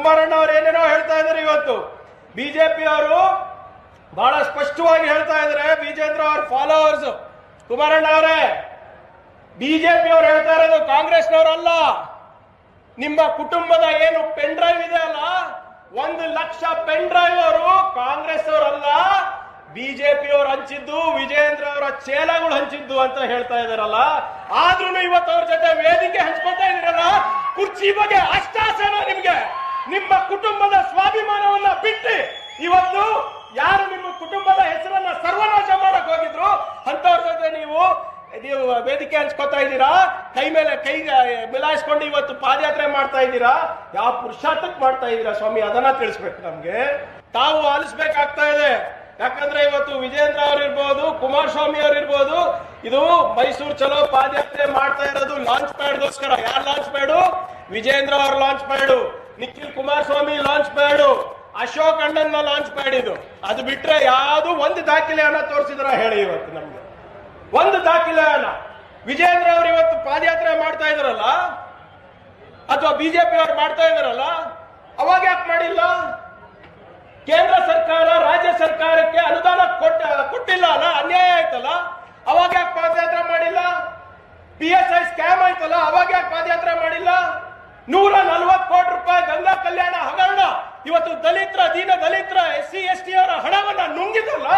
ಕುಮಾರಣ್ಣ ಅವರು ಏನೇನೋ ಹೇಳ್ತಾ ಇದ್ದಾರೆ ಇವತ್ತು. ಬಿಜೆಪಿ ಅವರು ಬಹಳ ಸ್ಪಷ್ಟವಾಗಿ ಹೇಳ್ತಾ ಇದ್ದಾರೆ ವಿಜೇಂದ್ರ ಅವ್ರ ಫಾಲೋವರ್ಸ್ ಕುಮಾರಣ್ಣ ಅವರೇ ಬಿಜೆಪಿ ಅವ್ರು ಹೇಳ್ತಾ ಇರೋದು ಕಾಂಗ್ರೆಸ್ನವರಲ್ಲ. ನಿಮ್ಮ ಕುಟುಂಬದ ಏನು ಪೆನ್ ಡ್ರೈವ್ ಇದೆ ಅಲ್ಲ? ಒಂದು ಲಕ್ಷ ಪೆನ್ ಡ್ರೈವ್ ಅವರು ಕಾಂಗ್ರೆಸ್ ಅವರಲ್ಲ ಬಿಜೆಪಿ ಅವರು ಹಂಚಿದ್ದು, ವಿಜೇಂದ್ರ ಅವರ ಚೇಲಗಳು ಹಂಚಿದ್ದು ಅಂತ ಹೇಳ್ತಾ ಇದಾರಲ್ಲ ಆದ್ರೂ ಇವತ್ತು ಅವ್ರ ಜೊತೆ ವೇದಿಕೆ ಹಂಚ್ಕೊತಾ ಇದ್ರಲ್ಲ ಕುರ್ಚಿ ಬಗ್ಗೆ ಅಷ್ಟಾಸನ ನಿಮ್ಗೆ. ನಿಮ್ಮ ಕುಟುಂಬದ ಸ್ವಾಭಿಮಾನವನ್ನ ಬಿಟ್ಟು ಇವತ್ತು ಯಾರು ನಿಮ್ಮ ಕುಟುಂಬದ ಹೆಸರನ್ನ ಸರ್ವನಾಶ ಮಾಡಕ್ ಹೋಗಿದ್ರು? ಅಂತವ್ರ ಜೊತೆ ನೀವು ನೀವು ವೇದಿಕೆ ಹಂಚ್ಕೊತಾ ಇದ್ದೀರಾ? ಕೈ ಮೇಲೆ ಕೈ ಮಿಲಾಯಿಸ್ಕೊಂಡು ಇವತ್ತು ಪಾದಯಾತ್ರೆ ಮಾಡ್ತಾ ಇದ್ದೀರಾ? ಯಾವ ಪುರುಷಾರ್ಥಕ್ ಮಾಡ್ತಾ ಇದ್ದೀರಾ ಸ್ವಾಮಿ? ಅದನ್ನ ತಿಳಿಸ್ಬೇಕು ನಮ್ಗೆ. ತಾವು ಆಲಿಸ್ಬೇಕಾಗ್ತಾ ಇದೆ. ಯಾಕಂದ್ರೆ ಇವತ್ತು ವಿಜೇಂದ್ರ ಅವ್ರು ಕುಮಾರ್ ಕುಮಾರಸ್ವಾಮಿ ಅವ್ರು ಇರ್ಬೋದು, ಇದು ಮೈಸೂರು ಚಲೋ ಪಾದಯಾತ್ರೆ ಮಾಡ್ತಾ ಇರೋದು ಲಾಂಚ್ ಪ್ಯಾಡ್ಗೋಸ್ಕರ ಯಾರು ಲಾಂಚ್ ಪ್ಯಾಡು ವಿಜೇಂದ್ರ ಅವ್ರ launch pad Nikhil Kumaraswamy launch pad Ashok ಅಣ್ಣನ್ನ launch pad ಅದು ಬಿಟ್ರೆ ಯಾವುದು ಒಂದು ದಾಖಲೆಯನ್ನ ತೋರಿಸಿದ್ರ ಹೇಳಿ ಇವತ್ತು ನಮ್ಗೆ. ಒಂದು ದಾಖಲೆಯನ್ನ. ವಿಜೇಂದ್ರ ಅವರು ಇವತ್ತು ಪಾದಯಾತ್ರೆ ಮಾಡ್ತಾ ಇದ್ರಲ್ಲ? ಅಥವಾ ಬಿಜೆಪಿ ಅವ್ರು ಮಾಡ್ತಾ ಇದ್ರಲ್ಲ? ಅವಾಗ ಯಾಕೆ ಮಾಡಿಲ್ಲ? ಕೇಂದ್ರ ಸರ್ಕಾರ, ರಾಜ್ಯ ಸರ್ಕಾರಕ್ಕೆ ಅನುದಾನ ಕೊಟ್ಟ, ಕೊಟ್ಟಿಲ್ಲ ಅಲ್ಲ? ಅನ್ಯಾಯ ಆಯ್ತಲ್ಲ? ಅವಾಗ ಯಾಕೆ ಪಾದಯಾತ್ರೆ ಮಾಡಿಲ್ಲ? ಪಿ ಎಸ್ ಐ ಸ್ಕ್ಯಾಮ್ ಆಯ್ತಲ್ಲ? ಅವಾಗ ಯಾಕೆ ಪಾದಯಾತ್ರೆ ಮಾಡಿಲ್ಲ? ನೂರ ನಲ್ವತ್ತು ಕೋಟಿ ರೂಪಾಯಿ ಗಂಗಾ ಕಲ್ಯಾಣ ಹಗರಣ. ಇವತ್ತು ದಲಿತರ, ದೀನ ದಲಿತರ ಎಸ್ ಸಿ ಎಸ್ ಟಿ ಅವರ ಹಣವನ್ನ ನುಂಗಿದಲ್ಲ?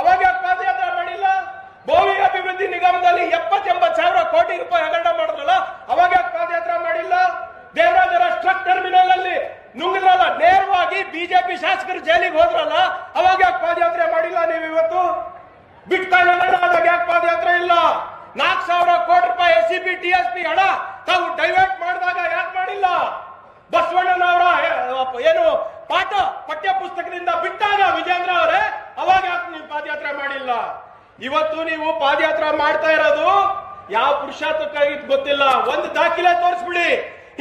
ಅವಾಗ ಪಾದಯಾತ್ರೆ ಮಾಡಿಲ್ಲ? ಭೂಮಿ ಅಭಿವೃದ್ಧಿ ನಿಗಮದಲ್ಲಿ ಎಪ್ಪತ್ತೆಂಬತ್ತು ಸಾವಿರ ಕೋಟಿ ರೂಪಾಯಿ ಹಗರಣ ಮಾಡಿದ್ರಲ್ಲ? ಅವಾಗ ಪಾದಯಾತ್ರೆ ಮಾಡಿಲ್ಲ? ದೇವರಾಜರ ಸ್ಟ್ರಕ್ ಟರ್ಮಿನಲ್ ಅಲ್ಲಿ ನುಂಗಿದ್ರಲ್ಲ? ನೇರವಾಗಿ ಬಿಜೆಪಿ ಶಾಸಕರು ಜೈಲಿಗೆ ಹೋದ್ರಲ್ಲ? ಅವಾಗ ಪಾದಯಾತ್ರೆ ಮಾಡಿಲ್ಲ ನೀವು ಇವತ್ತು? ಬಿಟ್ಕಾಯಿನ್ ಯಾಕೆ ಪಾದಯಾತ್ರೆ ಇಲ್ಲ? ನಾಲ್ಕು ಸಾವಿರ ಕೋಟಿ ರೂಪಾಯಿ S C B T S P ಹಣ ತಾವು ಡೈವರ್ಟ್ ಮಾಡಿದಾಗ ಯಾಕೆ ಮಾಡಿಲ್ಲ? ಬಸವಣ್ಣನವರ ಏನು ಪಾಠ ಪಠ್ಯ ಪುಸ್ತಕದಿಂದ ಬಿಟ್ಟಾಗ ವಿಜೇಂದ್ರ ಅವರೇ, ಅವಾಗ ಯಾಕೆ ನೀವು ಪಾದಯಾತ್ರೆ ಮಾಡಿಲ್ಲ? ಇವತ್ತು ನೀವು ಪಾದಯಾತ್ರೆ ಮಾಡ್ತಾ ಇರೋದು ಯಾವ ಪುರುಷಾರ್ಥಕ್ಕಾಗಿ ಗೊತ್ತಿಲ್ಲ. ಒಂದು ದಾಖಲೆ ತೋರಿಸ್ಬಿಡಿ.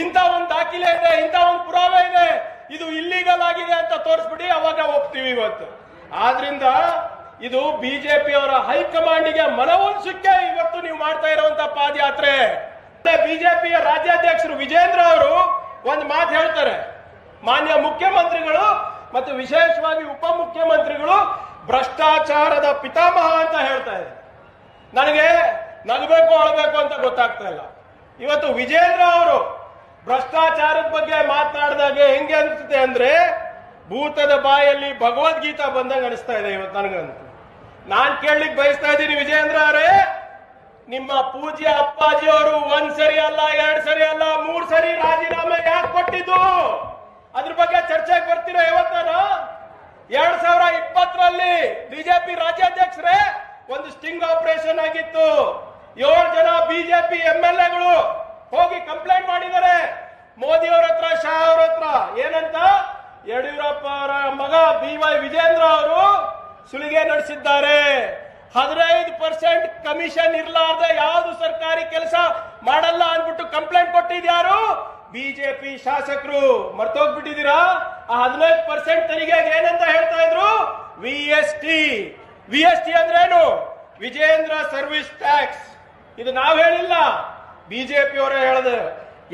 ಇಂತ ಒಂದು ದಾಖಲೆ ಇದೆ ಇಂತ ಒಂದು ಪುರಾವೆ ಇದೆ. ಇದು ಇಲ್ಲಿಗಲ್ ಆಗಿದೆ ಅಂತ ತೋರಿಸ್ಬಿಡಿ, ಅವಾಗ ಹೋಗ್ತೀವಿ ಇವತ್ತು. ಆದ್ರಿಂದ ಇದು ಬಿಜೆಪಿ ಅವರ ಹೈಕಮಾಂಡ್ಗೆ ಮನವೊಲಿಸಕ್ಕೆ ಇವತ್ತು ನೀವು ಮಾಡ್ತಾ ಇರುವಂತ ಪಾದಯಾತ್ರೆ. ಬಿಜೆಪಿಯ ರಾಜ್ಯಾಧ್ಯಕ್ಷರು ವಿಜೇಂದ್ರ ಅವರು ಒಂದು ಮಾತು ಹೇಳ್ತಾರೆ. ಮಾನ್ಯ ಮುಖ್ಯಮಂತ್ರಿಗಳು ಮತ್ತು ವಿಶೇಷವಾಗಿ ಉಪಮುಖ್ಯಮಂತ್ರಿಗಳು ಭ್ರಷ್ಟಾಚಾರದ ಪಿತಾಮಹ ಅಂತ ಹೇಳ್ತಾ ಇದೆ ನನಗೆ ನಗಬೇಕು, ಅಳಬೇಕು ಅಂತ ಗೊತ್ತಾಗ್ತಾ ಇಲ್ಲ. ಇವತ್ತು ವಿಜೇಂದ್ರ ಅವರು ಭ್ರಷ್ಟಾಚಾರದ ಬಗ್ಗೆ ಮಾತನಾಡಿದಾಗ ಹೆಂಗೆ ಅನಿಸುತ್ತೆ ಅಂದ್ರೆ ಭೂತದ ಬಾಯಲ್ಲಿ ಭಗವದ್ಗೀತಾ ಬಂದಂಗೆ ಅನಿಸ್ತಾ ಇದೆ ಇವತ್ತು ನನಗಂತೂ. ನಾನು ಕೇಳಲಿಕ್ಕೆ ಬಯಸ್ತಾ ಇದ್ದೀನಿ ವಿಜೇಂದ್ರ ಅವರೇ. ನಿಮ್ಮ ಪೂಜ್ಯ ಅಪ್ಪಾಜಿ ಅವರು ಒಂದ್ ಸರಿ ಅಲ್ಲ, ಎರಡ್ ಸರಿ ಅಲ್ಲ, ಮೂರ್ ಸರಿ ರಾಜೀನಾಮೆ ಯಾಕೆ ಕೊಟ್ಟಿದ್ದು? ಅದ್ರ ಬಗ್ಗೆ ಚರ್ಚೆಗೆ ಬರ್ತೀರಾ ಯಾವತ್ತಾನ ಎರಡ್ ಸಾವಿರ ಇಪ್ಪತ್ತರಲ್ಲಿ ಬಿಜೆಪಿ ರಾಜ್ಯಾಧ್ಯಕ್ಷರೇ ಒಂದು ಸ್ಟಿಂಗ್ ಆಪರೇಷನ್ ಆಗಿತ್ತು. ಏಳು ಜನ ಬಿಜೆಪಿ ಎಂ ಎಲ್ ಎಗಳು ಹೋಗಿ ಕಂಪ್ಲೇಂಟ್ ಮಾಡಿದ್ದಾರೆ. ಮೋದಿ ಅವ್ರ ಹತ್ರ ಶಾ ಅವ್ರ ಹತ್ರ. ಏನಂತ? ಯಡಿಯೂರಪ್ಪ ಅವರ ಮಗ ಬಿ ವೈ ವಿಜೇಂದ್ರ ಅವರು ಸುಲಿಗೆ ನಡೆಸಿದ್ದಾರೆ. ಹದಿನೈದು ಪರ್ಸೆಂಟ್ ಕಮಿಷನ್ ಇರ್ಲಾರ್ದೆ ಯಾವ್ದು ಸರ್ಕಾರಿ ಕೆಲಸ ಮಾಡಲ್ಲ ಅಂದ್ಬಿಟ್ಟು ಕಂಪ್ಲೇಂಟ್ ಕೊಟ್ಟಿದ್ಯಾರು? ಬಿಜೆಪಿ ಶಾಸಕರು. ಮರ್ತೋಗ್ಬಿಟ್ಟಿದ್ದೀರಾ? ಆ ಹದಿನೈದು ಪರ್ಸೆಂಟ್ ತೆರಿಗೆ ಏನಂತ ಹೇಳ್ತಾ ಇದ್ರು? V S T V S T ಅಂದ್ರೇನು? Vijendra service tax. ಇದು ನಾವು ಹೇಳಿಲ್ಲ. ಬಿಜೆಪಿ ಅವರೇ ಹೇಳದು.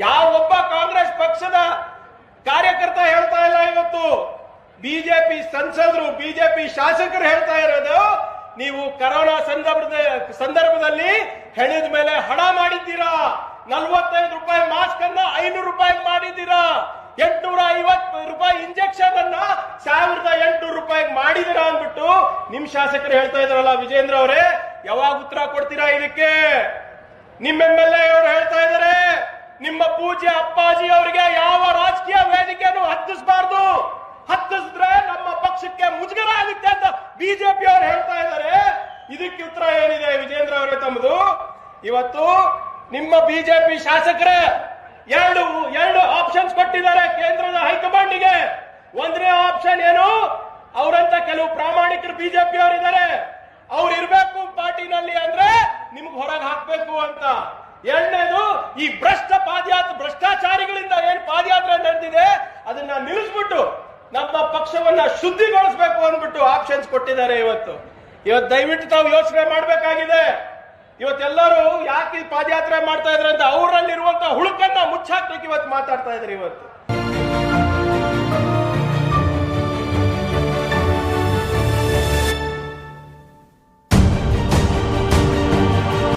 ಯಾವ ಒಬ್ಬ ಕಾಂಗ್ರೆಸ್ ಪಕ್ಷದ ಕಾರ್ಯಕರ್ತ ಹೇಳ್ತಾ ಇಲ್ಲ ಇವತ್ತು? ಬಿಜೆಪಿ ಸಂಸದರು, ಬಿಜೆಪಿ ಶಾಸಕರು ಹೇಳ್ತಾ ಇರೋದು ನೀವು ಕರೋನಾ ಸಂದರ್ಭದ ಸಂದರ್ಭದಲ್ಲಿ ಹೆಣದ ಮೇಲೆ ಹಣ ಮಾಡಿದ್ದೀರಾ? ನಲ್ವತ್ತೈದು ರೂಪಾಯಿ ಮಾಸ್ಕ್ ಅನ್ನ ಐನೂರು ರೂಪಾಯಿ ಮಾಡಿದ್ದೀರಾ? ಎಂಟುನೂರ ಐವತ್ತು ರೂಪಾಯಿ ಇಂಜೆಕ್ಷನ್ ಅನ್ನ ಸಾವಿರದ ಎಂಟುನೂರು ರೂಪಾಯಿ ಮಾಡಿದಿರಾ ಅಂದ್ಬಿಟ್ಟು ನಿಮ್ ಶಾಸಕರು ಹೇಳ್ತಾ ಇದ್ರಲ್ಲ ವಿಜೇಂದ್ರ ಅವರೇ, ಯಾವಾಗ ಉತ್ತರ ಕೊಡ್ತೀರಾ ಇದಕ್ಕೆ? ನಿಮ್ಮ ಎಂ ಎಲ್ ಎ ಹೇಳ್ತಾ ಇದಾರೆ ನಿಮ್ಮ ಪೂಜ್ಯ ಅಪ್ಪಾಜಿ ಅವರಿಗೆ ಯಾವ ರಾಜಕೀಯ ವೇದಿಕೆಯನ್ನು ಹತ್ತಿಸಬಾರ್ದು? ಹತ್ತಿಸಿದ್ರೆ ನಮ್ಮ ಪಕ್ಷಕ್ಕೆ ಮುಜುಗರ ಆಗುತ್ತೆ ಅಂತ ಬಿಜೆಪಿ ಅವರು ಹೇಳ್ತಾ ಇದಕ್ಕೆ ಉತ್ತರ ಏನಿದೆ ವಿಜೇಂದ್ರ ಅವರೇ ತಮ್ಮದು? ಇವತ್ತು ನಿಮ್ಮ ಬಿಜೆಪಿ ಶಾಸಕರೇ ಎರಡು ಎರಡು ಆಪ್ಷನ್ಸ್ ಕೊಟ್ಟಿದ್ದಾರೆ ಕೇಂದ್ರದ ಹೈಕಮಾಂಡ್ಗೆ. ಒಂದನೇ ಆಪ್ಷನ್ ಏನು? ಅವರಂತ ಕೆಲವು ಪ್ರಾಮಾಣಿಕರು ಬಿಜೆಪಿ ಅವರಿದ್ದಾರೆ ಅವ್ರು ಇರ್ಬೇಕು ಪಾರ್ಟಿನಲ್ಲಿ ಅಂದ್ರೆ ನಿಮ್ಗೆ ಹೊರಗೆ ಹಾಕ್ಬೇಕು ಅಂತ. ಎರಡನೇದು, ಈ ಭ್ರಷ್ಟ ಪಾದಯಾತ್ರೆ, ಭ್ರಷ್ಟಾಚಾರಿಗಳಿಂದ ಏನ್ ಪಾದಯಾತ್ರೆ ನಡೆದಿದೆ, ಅದನ್ನ ನಿಲ್ಲಿಸ್ಬಿಟ್ಟು ನಮ್ಮ ಪಕ್ಷವನ್ನ ಶುದ್ಧಿಗೊಳಿಸ್ಬೇಕು ಅಂದ್ಬಿಟ್ಟು ಆಪ್ಷನ್ಸ್ ಕೊಟ್ಟಿದ್ದಾರೆ ಇವತ್ತು. ಇವತ್ತು ದಯವಿಟ್ಟು ತಾವು ಯೋಚನೆ ಮಾಡಬೇಕಾಗಿದೆ. ಇವತ್ತೆಲ್ಲರೂ ಯಾಕೆ ಪಾದಯಾತ್ರೆ ಮಾಡ್ತಾ ಇದ್ರೆ ಅಂತ ಅವರಲ್ಲಿರುವಂತಹ ಹುಳುಕನ್ನ ಮುಚ್ಚಾಕ್ಲಿಕ್ಕೆ ಇವತ್ತು ಮಾತಾಡ್ತಾ ಇದ್ರಿ ಇವತ್ತು.